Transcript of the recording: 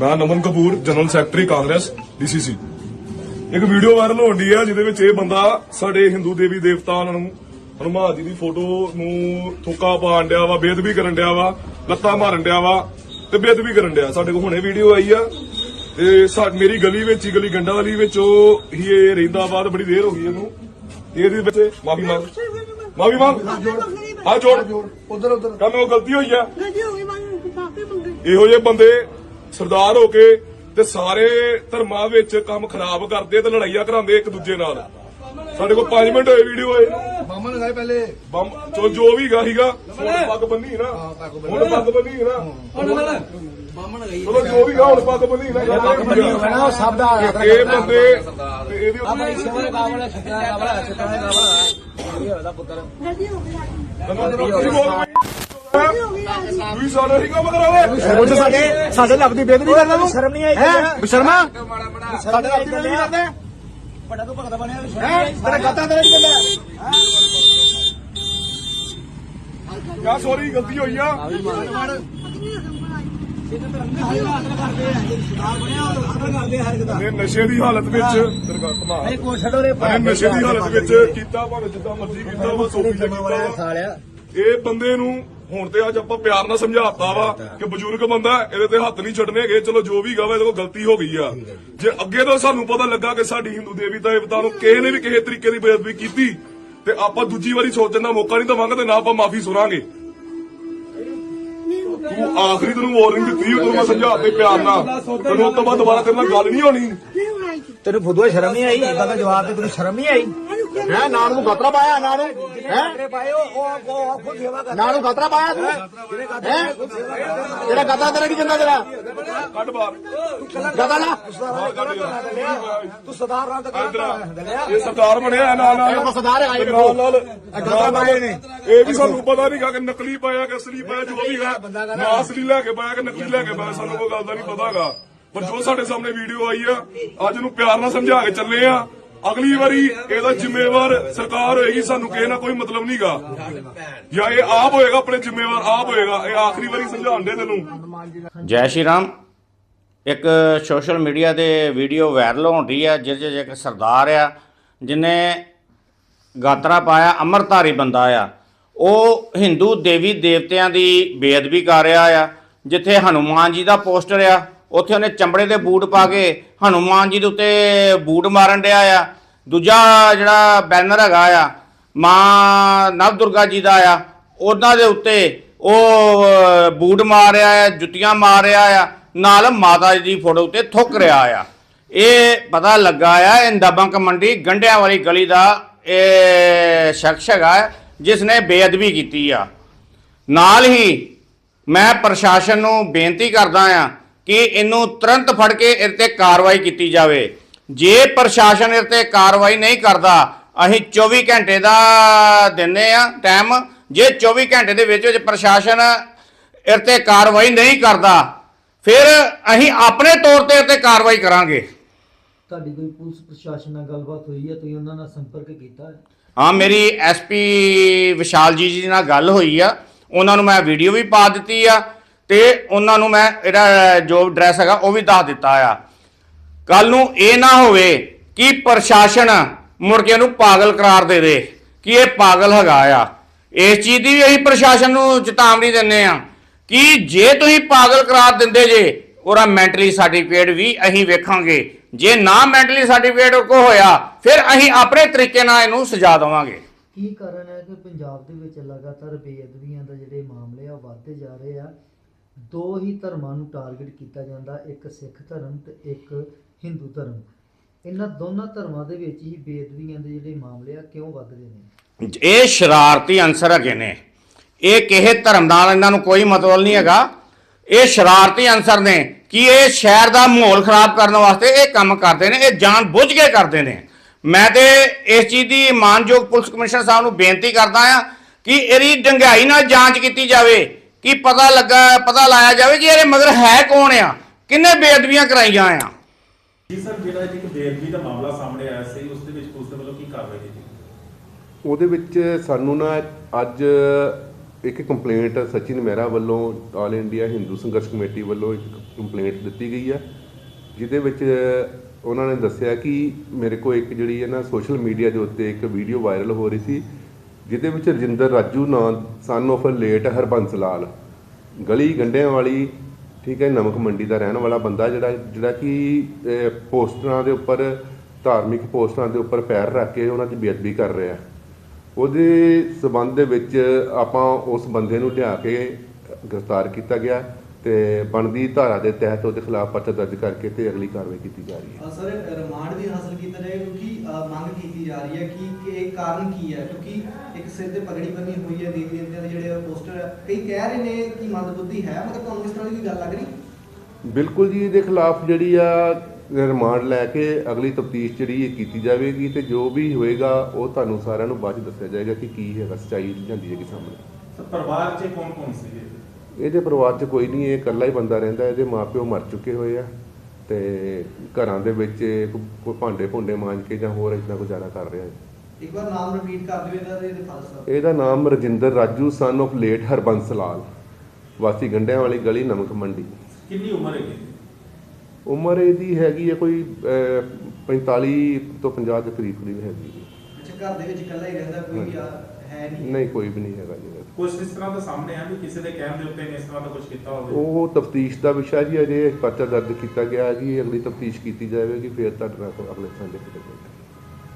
ਮੈਂ Naman Kapoor general secretary Congress DCC ਇੱਕ video viral ਹੋਣ ਆ ਜਿਹਦੇ ਵਿੱਚ ਇਹ ਬੰਦਾ ਸਾਡੇ ਹਿੰਦੂ ਦੇਵੀ ਦੇਵਤਾਂ ਨੂੰ ਹਨੂਮਾਨ ਜੀ ਦੀ ਫੋਟੋ ਨੂੰ ਥੁੱਕਾ ਪਾਣ ਡਿਆ ਵਾ ਬੇਅਦਬੀ ਕਰਨ ਡਿਆ ਵਾ ਲੱਤਾਂ ਮਾਰਨ ਡਿਆ ਵਾ ਤੇ ਬੇਅਦਬੀ ਕਰਨ ਡਿਆ। ਸਾਡੇ ਕੋਲ ਹੁਣੇ ਵੀਡੀਓ ਆਈ ਆ ਤੇ ਸਾ- ਮੇਰੀ ਗਲੀ ਵਿੱਚ ਹੀ ਗਲੀ ਗੰਡਾ ਵਾਲੀ ਵਿੱਚ ਉਹ ਹੀ ਇਹ ਰਹਿੰਦਾ ਤੇ ਬੜੀ ਦੇਰ ਹੋ ਗਈ ਇਹਨੂੰ। ਇਹਦੇ ਵਿੱਚ ਮਾਫੀ ਮੰਗ। ਮਾਫੀ ਮੰਗ। ਆ ਜੋੜ। ਉਧਰ ਉਧਰ। ਕੰਮ ਉਹ ਗਲਤੀ ਹੋਈ ਆ। ਨਹੀਂ ਹੋਗੀ ਮੈਂ ਕਾਫੀ ਮੰਗੇ। ਇਹੋ ਜਿਹੇ ਬੰਦੇ ਸਰਦਾਰ ਹੋ ਕੇ ਤੇ ਸਾਰੇ ਧਰਮਾਂ ਵਿੱਚ ਕੰਮ ਖਰਾਬ ਕਰਦੇ ਤੇ ਲੜਾਈਆਂ ਕਰਾਉਂਦੇ ਇੱਕ ਦੂਜੇ ਨਾਲ। ਸਾਡੇ ਕੋਲ 5 ਮਿੰਟ ਹੋਏ ਵੀਡੀਓ ਹੋਏ ਨੂੰ ਮਾਮਾ ਲਗਾਏ ਪਹਿਲੇ। ਬੰਮ ਚੋ ਜੋ ਵੀ ਗਾ ਸੀਗਾ ਹੁਣ ਪੱਗ ਬੰਨੀ ਨਾ। ਹੁਣ ਪੱਗ ਬੰਨੀ ਨਾ। ਚਲੋ ਜੋ ਵੀ ਗਾ ਹੁਣ ਪੱਗ ਬੰਨੀ ਨਾ। ਪੱਗ ਬੰਨੀ ਨਾ ਸਭ ਦਾ ਇਹ ਬੰਦੇ ਤੇ ਇਹਦੇ ਉੱਤੇ ਨਹੀਂ ਹੋਗੀ ਤੁਸੀਂ ਬੋਲ ਤੁਸੀਂ ਸਾਡੇ ਹੀ ਕੰਮ ਕਰਾਵੇ ਉਹ ਸਾਡੇ ਸਾਡੇ ਲੱਭ ਦੀ ਬੇਦਬੀ ਕਰਦਾ ਤੂੰ ਸ਼ਰਮ ਨਹੀਂ ਆਈ ਹੈ ਸ਼ਰਮਾ ਸਾਡੇ ਲੱਭ ਦੀ ਬੇਦਬੀ ਕਰਦੇ ਬੜਾ ਤੂੰ ਭਗਤ ਬਣਿਆ ਹੈ ਤੇਰਾ ਗਾਤਾ ਤੇਰੇ ਕੀ ਬੰਦਾ ਯਾ ਸੌਰੀ ਗਲਤੀ ਹੋਈ ਆ ਇਹ ਨਸ਼ੇ ਦੀ ਹਾਲਤ ਵਿੱਚ ਤਰਗਾ ਕੋ ਛੱਡੋ ਰੇ ਅਰੇ ਨਸ਼ੇ ਦੀ ਹਾਲਤ ਵਿੱਚ ਕੀਤਾ ਭਾਵੇਂ ਜਿੱਦਾਂ ਮਰਜ਼ੀ ਕੀਤਾ ਸੋਫੀ ਦਾ ਇਹ ਬੰਦੇ ਨੂੰ ਹੁਣ ਤੇ ਅੱਜ ਆਪਾਂ ਪਿਆਰ ਨਾਲ ਸਮਝਾਤਾ ਵਾ ਕਿ ਬਜ਼ੁਰਗ ਬੰਦਾ ਇਹਦੇ ਤੇ ਹੱਥ ਨਹੀਂ ਛੱਡਣੇ ਹੈਗੇ। ਚਲੋ ਜੋ ਵੀ ਗਾਵੇ ਇਹਦੇ ਕੋਲ ਗਲਤੀ ਹੋ ਗਈ ਆ। ਜੇ ਅੱਗੇ ਤੋਂ ਸਾਨੂੰ ਪਤਾ ਲੱਗਾ ਕਿ ਸਾਡੀ ਹਿੰਦੂ ਦੇਵੀ ਦੇਵਤਾ ਨੂੰ ਕਿਸੇ ਨੇ ਵੀ ਕਿਸੇ ਤਰੀਕੇ ਦੀ ਬੇਅਦਬੀ ਕੀਤੀ ਤੇ ਆਪਾਂ ਦੂਜੀ ਵਾਰੀ ਸੋਚਣ ਦਾ ਮੌਕਾ ਨਹੀਂ ਦਵਾਂਗੇ ਤੇ ਨਾ ਆਪਾਂ ਮਾਫੀ ਸੁਣਾਂਗੇ। ਤੂੰ ਆਖਰੀ ਤੈਨੂੰ ਵਾਰਨਿੰਗ ਦਿੱਤੀ ਤੈਨੂੰ ਮੈਂ ਸਮਝਾ ਤੇ ਪਿਆਰ ਨਾਲ। ਤੈਨੂੰ ਉਸ ਤੋਂ ਬਾਅਦ ਦੁਬਾਰਾ ਤੇਰੇ ਨਾਲ ਗੱਲ ਨਹੀਂ ਹੋਣੀ। ਤੈਨੂੰ ਫੁੱਦੂਆ ਸ਼ਰਮ ਨਹੀਂ ਆਈ? ਇਦਾਂ ਦਾ ਜਵਾਬ ਤੇ ਤੈਨੂੰ ਸ਼ਰਮ ਨਹੀਂ ਆਈ? ਹੈ ਨਾ ਨੂੰ ਗਤਰਾ ਪਾਇਆ ਨਾ ਨੂੰ ਹੈ? ਪਾਏ ਉਹ ਉਹ ਖੁਦ ਸੇਵਾ ਕਰ ਨਾ ਨੂੰ ਗਤਰਾ ਪਾਇਆ ਤੂੰ? ਹੈ? ਤੇਰਾ ਗਤਰਾ ਤੇਰਾ ਕੀ ਚੰਗਾ ਤੇਰਾ? ਕੱਢ ਬਾਹਰ ਕੱਢ ਯਾਰ। ਤੂੰ ਸਰਦਾਰ ਨਾਲ ਤਾਂ ਆ। ਇਹ ਸਰਦਾਰ ਬਣਿਆ ਨਾਲ ਨਾਲ। ਇਹ ਸਰਦਾਰ ਇਹ ਨਾਲ ਨਾਲ ਗਾਲਾਂ ਪਾਏ ਨੇ। ਇਹ ਵੀ ਸਾਨੂੰ ਪਤਾ ਨਹੀਂਗਾ ਕਿ ਨਕਲੀ ਪਾਇਆ ਕਿ ਅਸਲੀ ਪਾਇਆ ਜੋ ਵੀ ਹੈ ਨਾ ਅਸਲੀ ਲੈ ਕੇ ਪਾਇਆ ਕਿ ਨਕਲੀ ਲੈ ਕੇ ਪਾਇਆ ਸਾਨੂੰ ਕੋਈ ਗੱਲ ਦਾ ਨਹੀਂ ਪਤਾਗਾ ਪਰ ਜੋ ਸਾਡੇ ਸਾਹਮਣੇ ਵੀਡੀਓ ਆਈ ਆ ਅੱਜ ਨੂੰ ਪਿਆਰ ਨਾਲ ਸਮਝਾ ਕੇ ਚੱਲੇ ਆ। ਅਗਲੀ ਵਾਰੀ ਇਹਦਾ ਜ਼ਿੰਮੇਵਾਰ ਸਰਕਾਰ ਹੋਏਗੀ, ਸਾਨੂੰ ਕਿਸੇ ਨਾਲ ਕੋਈ ਮਤਲਬ ਨਹੀਂਗਾ ਜਾਂ ਇਹ ਆਪ ਹੋਏਗਾ, ਆਪਣੇ ਜ਼ਿੰਮੇਵਾਰ ਆਪ ਹੋਏਗਾ, ਇਹ ਆਖਰੀ ਵਾਰੀ ਸਮਝਾਉਣ ਦੇ ਤੈਨੂੰ। ਜੈ ਸ਼੍ਰੀ ਰਾਮ। ਇੱਕ ਸੋਸ਼ਲ ਮੀਡੀਆ ਤੇ ਵੀਡੀਓ ਵਾਇਰਲ ਹੋਣ ਰਹੀ ਆ, ਜਿਹਦੇ 'ਚ ਇੱਕ ਸਰਦਾਰ ਆ, ਜਿਨੇ ਗਾਤਰਾ ਪਾਇਆ, ਅੰਮ੍ਰਿਤਧਾਰੀ ਬੰਦਾ ਆ। ਉਹ ਹਿੰਦੂ ਦੇਵੀ ਦੇਵਤਿਆਂ ਦੀ ਬੇਅਦਬੀ ਕਰ ਰਿਹਾ ਆ, ਜਿੱਥੇ ਹਨੂਮਾਨ ਜੀ ਦਾ ਪੋਸਟਰ ਆ। ਉੱਥੇ ਉਹਨੇ ਚੰਬੜੇ ਦੇ ਬੂਟ ਪਾ ਕੇ ਹਨੂਮਾਨ ਜੀ ਦੇ ਉੱਤੇ ਬੂਟ ਮਾਰਨ ਡਿਆ ਆ। ਦੂਜਾ ਜਿਹੜਾ ਬੈਨਰ ਹੈਗਾ ਆ, ਮਾਂ ਨਵ ਦੁਰਗਾ ਜੀ ਦਾ ਆ, ਉਹਨਾਂ ਦੇ ਉੱਤੇ ਉਹ ਬੂਟ ਮਾਰ ਰਿਹਾ ਆ, ਜੁੱਤੀਆਂ ਮਾਰ ਰਿਹਾ ਆ, ਨਾਲ ਮਾਤਾ ਜੀ ਦੀ ਫੋਟੋ ਉੱਤੇ ਥੁੱਕ ਰਿਹਾ ਆ। ਇਹ ਪਤਾ ਲੱਗਾ ਆ, ਇਹ ਦਬੰਕ ਮੰਡੀ ਗੰਡਿਆਂ ਵਾਲੀ ਗਲੀ ਦਾ ਇਹ ਸ਼ਖਸ ਹੈਗਾ ਜਿਸ ਨੇ ਬੇਅਦਬੀ ਕੀਤੀ ਆ। ਨਾਲ ਹੀ ਮੈਂ ਪ੍ਰਸ਼ਾਸਨ ਨੂੰ ਬੇਨਤੀ ਕਰਦਾ ਆ ਕਿ ਇਹਨੂੰ ਤੁਰੰਤ ਫੜ ਕੇ ਇਹ ਤੇ ਕਾਰਵਾਈ ਕੀਤੀ ਜਾਵੇ। ਜੇ ਪ੍ਰਸ਼ਾਸਨ ਇਹ ਤੇ ਕਾਰਵਾਈ ਨਹੀਂ ਕਰਦਾ ਅਸੀਂ 24 ਘੰਟੇ ਦਾ ਦਿੰਨੇ ਆ ਟਾਈਮ ਜੇ 24 ਘੰਟੇ ਦੇ ਵਿੱਚ ਵਿੱਚ ਪ੍ਰਸ਼ਾਸਨ ਇਹ ਤੇ ਕਾਰਵਾਈ ਨਹੀਂ ਕਰਦਾ ਫਿਰ ਅਸੀਂ ਆਪਣੇ ਤੌਰ ਤੇ ਤੇ ਕਾਰਵਾਈ ਕਰਾਂਗੇ। ਤੁਹਾਡੀ ਕੋਈ ਪੁਲਿਸ ਪ੍ਰਸ਼ਾਸਨ ਨਾਲ ਗੱਲਬਾਤ ਹੋਈ ਹੈ? ਤੁਸੀਂ ਉਹਨਾਂ ਨਾਲ ਸੰਪਰਕ ਕੀਤਾ ਹੈ? ਹਾਂ ਮੇਰੀ ਐਸਪੀ ਵਿਸ਼ਾਲ ਜੀ ਜੀ ਨਾਲ ਗੱਲ ਹੋਈ ਆ। ਉਹਨਾਂ ਨੂੰ ਮੈਂ ਵੀਡੀਓ ਵੀ ਪਾ ਦਿੱਤੀ ਆ। ਤੇ ਉਹਨਾਂ ਨੂੰ ਮੈਂ ਇਹਦਾ ਜੋ ਐਡਰੈਸ ਹੈਗਾ, ਉਹ ਵੀ ਦੱਸ ਦਿੱਤਾ ਆ। ਕੱਲ ਨੂੰ ਇਹ ਨਾ ਹੋਵੇ ਕਿ ਪ੍ਰਸ਼ਾਸਨ ਮੁੜ ਕੇ ਉਹਨੂੰ ਪਾਗਲ ਕਰਾਰ ਦੇ ਦੇ, ਕਿ ਇਹ ਪਾਗਲ ਹੈਗਾ ਆ। ਇਸ ਚੀਜ਼ ਦੀ ਵੀ ਅਸੀਂ ਪ੍ਰਸ਼ਾਸਨ ਨੂੰ ਚੇਤਾਵਨੀ ਦਿੰਨੇ ਆ ਕਿ ਜੇ ਤੁਸੀਂ ਪਾਗਲ ਕਰਾਰ ਦਿੰਦੇ ਜੇ, ਉਹਦਾ ਮੈਂਟਲੀ ਸਰਟੀਫਿਕੇਟ ਵੀ ਅਸੀਂ ਵੇਖਾਂਗੇ। ਜੇ ਨਾ ਮੈਂਟਲੀ ਸਰਟੀਫਿਕੇਟ ਕੋ ਹੋਇਆ, ਫਿਰ ਅਸੀਂ ਆਪਣੇ ਤਰੀਕੇ ਨਾਲ ਇਹਨੂੰ ਸਜ਼ਾ ਦੇਵਾਂਗੇ। ਕੀ ਕਾਰਨ ਹੈ ਕਿ ਪੰਜਾਬ ਦੇ ਵਿੱਚ ਲਗਾਤਾਰ ਬੇਅਦਬੀਆਂ ਦਾ ਜਿਹੜੇ ਮਾਮਲੇ ਆ ਵੱਧਦੇ ਜਾ ਰਹੇ ਆ? ਦੋ ਹੀ ਧਰਮਾਂ ਨੂੰ ਟਾਰਗੇਟ ਕੀਤਾ ਜਾਂਦਾ, ਇੱਕ ਸਿੱਖ ਧਰਮ ਤੇ ਇੱਕ ਹਿੰਦੂ ਧਰਮ। ਇਹਨਾਂ ਦੋਨਾਂ ਧਰਮਾਂ ਦੇ ਵਿੱਚ ਹੀ ਬੇਅਦਬੀਆਂ ਦੇ ਜਿਹੜੇ ਮਾਮਲੇ ਆ ਕਿਉਂ ਵੱਧਦੇ ਨੇ? ਇਹ ਸ਼ਰਾਰਤੀ ਅਨਸਰ ਹੈਗੇ ਨੇ। ਇਹ ਕਿਸੇ ਧਰਮ ਨਾਲ ਇਹਨਾਂ ਨੂੰ ਕੋਈ ਮਤਲਬ ਨਹੀਂ ਹੈਗਾ। ਇਹ ਸ਼ਰਾਰਤੀ ਅਨਸਰ ਨੇ ਕਿ ਇਹ ਸ਼ਹਿਰ ਦਾ ਮਾਹੌਲ ਖਰਾਬ ਕਰਨ ਵਾਸਤੇ ਇਹ ਕੰਮ ਕਰਦੇ ਨੇ, ਇਹ ਜਾਣ ਬੁੱਝ ਕੇ ਕਰਦੇ ਨੇ। ਮੈਂ ਤੇ ਇਸ ਚੀਜ਼ ਦੀ ਮਾਨਯੋਗ ਪੁਲਿਸ ਕਮਿਸ਼ਨਰ ਸਾਹਿਬ ਨੂੰ ਬੇਨਤੀ ਕਰਦਾ ਆ ਕਿ ਇਹਦੀ ਡੰਗਾਈ ਨਾਲ ਜਾਂਚ ਕੀਤੀ ਜਾਵੇ। ਕਿ ਪਤਾ ਲੱਗਾ ਪਤਾ ਲਾਇਆ ਜਾਵੇ ਕਿ ਇਹਦੇ ਮਗਰ ਹੈ ਕੌਣ ਆ? ਕਿੰਨੇ ਬੇਅਦਬੀਆਂ ਕਰਾਈਆਂ ਆ? ਜੀ ਸਰ ਜਿਹੜਾ ਇੱਕ ਬੇਅਦਬੀ ਦਾ ਮਾਮਲਾ ਸਾਹਮਣੇ ਆਇਆ ਸੀ ਉਸ ਦੇ ਵਿੱਚ ਪੁਲਿਸ ਦੇ ਵੱਲੋਂ ਕੀ ਕਾਰਵਾਈ ਕੀਤੀ? ਉਹਦੇ ਵਿੱਚ ਸਾਨੂੰ ਨਾ ਅੱਜ ਇੱਕ ਕੰਪਲੇਂਟ ਸਚਿਨ ਮਹਿਰਾ ਵੱਲੋਂ ਆਲ ਇੰਡੀਆ ਹਿੰਦੂ ਸੰਘਰਸ਼ ਕਮੇਟੀ ਵੱਲੋਂ ਇੱਕ ਕੰਪਲੇਂਟ ਦਿੱਤੀ ਗਈ ਹੈ ਜਿਹਦੇ ਵਿੱਚ ਉਹਨਾਂ ਨੇ ਦੱਸਿਆ ਕਿ ਮੇਰੇ ਕੋਲ ਇੱਕ ਜਿਹੜੀ ਹੈ ਨਾ ਸੋਸ਼ਲ ਮੀਡੀਆ ਦੇ ਉੱਤੇ ਇੱਕ ਵੀਡੀਓ ਵਾਇਰਲ ਹੋ ਰਹੀ ਸੀ ਜਿਹਦੇ ਵਿੱਚ ਰਜਿੰਦਰ ਰਾਜੂ ਨਾਂ son of late Harbans Lal. ਗਲੀ ਗੰਡਿਆਂ ਵਾਲੀ ਠੀਕ ਹੈ ਨਮਕ ਮੰਡੀ ਦਾ ਰਹਿਣ ਵਾਲਾ ਬੰਦਾ ਜਿਹੜਾ ਜਿਹੜਾ ਕਿ ਅਹ, ਪੋਸਟਰਾਂ ਦੇ ਉੱਪਰ ਧਾਰਮਿਕ ਪੋਸਟਰਾਂ ਦੇ ਉੱਪਰ ਪੈਰ ਰੱਖ ਕੇ ਉਹਨਾਂ ਦੀ ਬੇਅਦਬੀ ਕਰ ਰਿਹਾ। ਉਹਦੇ ਸਬੰਧ ਦੇ ਵਿੱਚ ਆਪਾਂ ਉਸ ਬੰਦੇ ਨੂੰ ਲਿਆ ਕੇ ਗ੍ਰਿਫਤਾਰ ਕੀਤਾ ਗਿਆ। ਤੇ ਬਣਦੀ ਧਾਰਾ ਦੇ ਤਹਿਤ ਉਹਦੇ ਖਿਲਾਫ ਪਰਚਾ ਦਰਜ ਕਰਕੇ ਤੇ ਅਗਲੀ ਕਾਰਵਾਈ ਕੀਤੀ ਜਾ ਰਹੀ ਹੈ। ਸਰ ਰਿਮਾਂਡ ਵੀ ਹਾਸਲ ਕੀਤਾ ਜਾਏ ਕਿਉਂਕਿ ਮੰਗ ਕੀਤੀ ਜਾ ਰਹੀ ਹੈ ਕਿ ਕਿ ਇਹ ਕਾਰਨ ਕੀ ਹੈ? ਕਿਉਂਕਿ ਇੱਕ ਸਿਰ ਤੇ ਪਗੜੀ ਬੰਨੀ ਹੋਈ ਹੈ ਦੇਵੀ ਦੇਵਤਿਆਂ ਦੇ ਜਿਹੜੇ ਪੋਸਟਰ ਹੈ ਕਈ ਕਹਿ ਰਹੇ ਨੇ ਕਿ ਮੰਦਬੁੱਧੀ ਹੈ ਮਤਲਬ ਤੁਹਾਨੂੰ ਇਸ ਤਰ੍ਹਾਂ ਦੀ ਕੋਈ ਗੱਲ ਲੱਗ ਰਹੀ? ਬਿਲਕੁਲ ਜੀ ਇਹਦੇ ਖਿਲਾਫ ਜਿਹੜੀ ਆ ਰਿਮਾਂਡ ਲੈ ਕੇ ਅਗਲੀ ਤਫਤੀਸ਼ ਜਿਹੜੀ ਇਹ ਕੀਤੀ ਜਾਵੇਗੀ ਤੇ ਜੋ ਵੀ ਹੋਏਗਾ ਉਹ ਤੁਹਾਨੂੰ ਸਾਰਿਆਂ ਨੂੰ ਬਾਅਦ ਦੱਸਿਆ ਜਾਏਗਾ ਕਿ ਕੀ ਹੈਗਾ ਸੱਚਾਈ ਜਾਂਦੀ ਹੈਗੀ ਸਾਹਮਣੇ। ਸਰ ਪਰਿਵਾਰ 'ਚ ਕੌਣ ਕੌਣ ਸੀਗੇ? ਇਹਦੇ ਪਰਿਵਾਰ 'ਚ ਕੋਈ ਨਹੀਂ ਇਹ ਇਕੱਲਾ ਹੀ ਬੰਦਾ ਰਹਿੰਦਾ ਇਹਦੇ ਮਾਪਿਓ ਮਰ ਚੁੱਕੇ ਹੋਏ ਆ ਤੇ ਘਰਾਂ ਦੇ ਵਿੱਚ ਇਹ ਕੋਈ ਭਾਂਡੇ ਭੁੰਡੇ ਮਾਂਜ ਕੇ ਜਾਂ ਹੋਰ ਇਦਾਂ ਗੁਜ਼ਾਰਾ ਕਰ ਰਿਹਾ ਹੈ। ਇੱਕ ਵਾਰ ਨਾਮ ਰਿਪੀਟ ਕਰ ਦਿਓ ਇਹਦਾ ਤੇ ਇਹਦੇ ਫਾਦਰ ਸਾਹਿਬ। ਇਹਦਾ ਨਾਮ Rajinder Raju son of late Harbans Lal. ਵਾਸੀ ਗੰਡਿਆਂ ਵਾਲੀ ਗਲੀ ਨਮਕ ਮੰਡੀ। ਕਿੰਨੀ ਉਮਰ ਹੈਗੀ? ਉਮਰ ਇਹਦੀ ਹੈਗੀ ਹੈ ਕੋਈ ਅਹ, 45 ਤੋਂ 50 ਦੇ ਕਰੀਬ ਕਰੀਬ ਹੈਗੀ। ਜੀ। ਅੱਛਾ ਘਰ ਦੇ ਵਿੱਚ ਇਕੱਲਾ ਹੀ ਰਹਿੰਦਾ ਕੋਈ ਵੀ ਆ- ਹੈ ਨਹੀਂ। ਨਹੀਂ ਕੋਈ ਵੀ ਨਹੀਂ ਹੈਗਾ ਜੀ ਇਹਦਾ। ਕੁਝ ਇਸ ਤਰ੍ਹਾਂ ਦਾ ਸਾਹਮਣੇ ਆ ਵੀ ਕਿਸੇ ਦੇ ਕਹਿਣ ਦੇ ਉੱਤੇ ਇਹਨੇ ਇਸ ਤਰ੍ਹਾਂ ਦਾ ਕੁਝ ਕੀਤਾ ਹੋਵੇ। ਉਹ ਤਫਤੀਸ਼ ਦਾ ਵਿਸ਼ਾ ਜੀ ਅਜੇ ਪਰਚਾ ਦਰਜ ਕੀਤਾ ਗਿਆ ਜੀ ਅਗਲੀ ਤਫਤੀਸ਼ ਕੀਤੀ ਜਾਵੇਗੀ ਫਿਰ ਤੁਹਾਡੇ ਨਾਲ ਅਗਲੇ ਸਾਂਝੇ ਕੀਤੇ